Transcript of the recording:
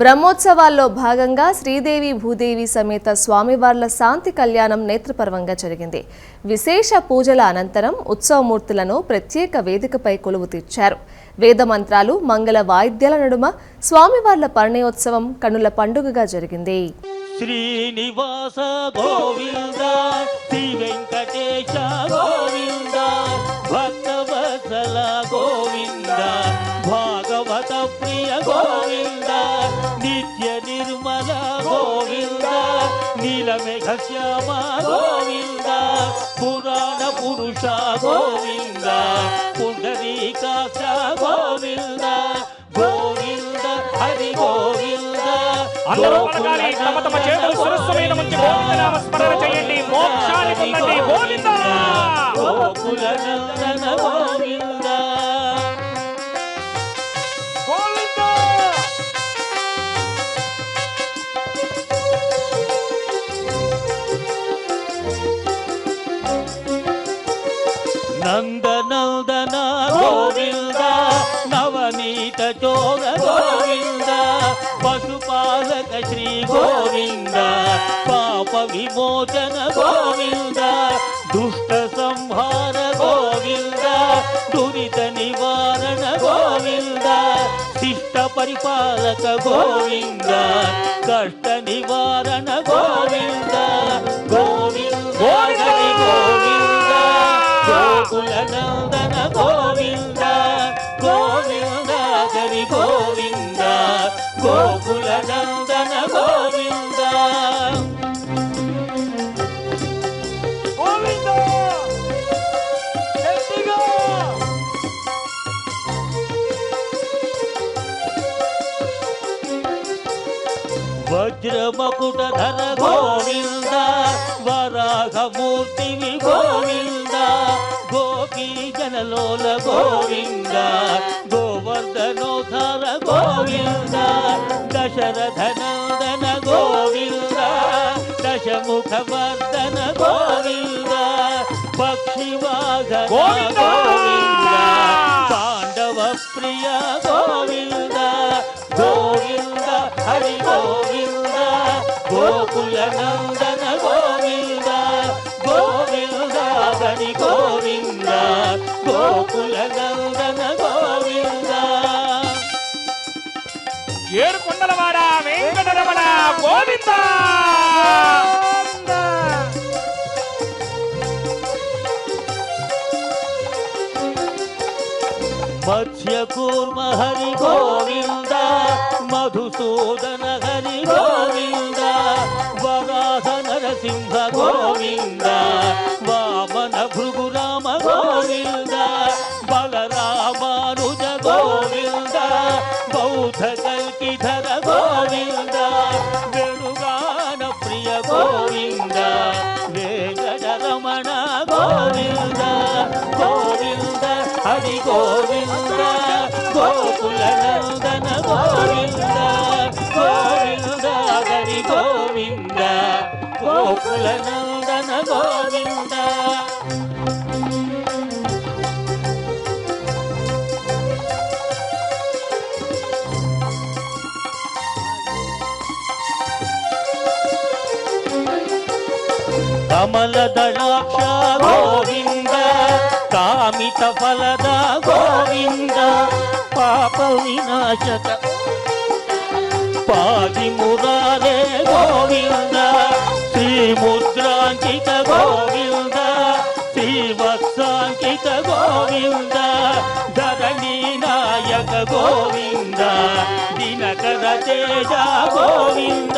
బ్రహ్మోత్సవాల్లో భాగంగా శ్రీదేవి భూదేవి సమేత స్వామివార్ల శాంతి కళ్యాణం నేత్రపర్వంగా జరిగింది. విశేష పూజల అనంతరం ఉత్సవమూర్తులను ప్రత్యేక వేదికపై కొలువు తీర్చారు. వేద మంత్రాలు మంగళ వాయిద్యాల నడుమ స్వామివార్ల పరిణయోత్సవం కనుల పండుగగా జరిగింది. శ్రీనివాస గోవింద శ్రీ వెంకటేశ గోవింద గోవింద భాగవత ప్రియ శ్యామ గోవింద పురాణ పురుష గోవింద పుండరీకాక్ష గోవింద గోవింద హరి గోవింద. అందరూ పలకాలి తమ తమ చేతులు శిరస్సు మీద ఉంచి గోవిందనామ స్మరణ చేయండి. మోక్షాన్ని పొందండి. గోవింద! గోకుల నందన గోవింద. చోగ గోవింద పశుపాలక శ్రీ గోవింద పాప విమోచన గోవింద దుష్ట సంహార గోవింద దురిత నివారణ గోవింద శిష్ట పరిపాలక గోవింద కష్ట నివారణ గోవింద గోవింద గోవింద గోకులనా గోవింద. వజ్రమకుట ధర గోవింద వరాహమూర్తివి గోవింద గోపీ జనలోల గోవింద గోవర్ధనోధర గోవింద దశరథ వర్ధన గోవింద పక్షివాగన గోవింద! పాండవ ప్రియ గోవింద గోవింద హరి గోవింద గోకుల నందన గోవింద గోవింద హరి గోవింద గోకుల నందన గోవింద ఏడు కొండలవాడ వెంకటరమణ గోవింద కూర్మ హరి గోవింద మధుసూదన హరి గోవింద వరాహ నరసింహ గోవింద వామన భృగురామ గోవింద బలరామానుజ గోవింద బౌద్ధ కల్కిధర గోవింద వేణుగాన ప్రియ గోవింద వెంకటరమణ గోవింద గోవింద హరి గోవింద గోకుల గోవింద గోవింద హరి గోవింద గోకుల గోవింద కమల దళాక్ష గోవింద కామిత ఫలద గోవింద పాప వినాశక పాది మురారే గోవింద శ్రీ ముద్రాంకిత గోవింద శ్రీ వత్సాంకిత గోవింద ధరణి నాయక గోవింద దినకర తేజ గోవింద.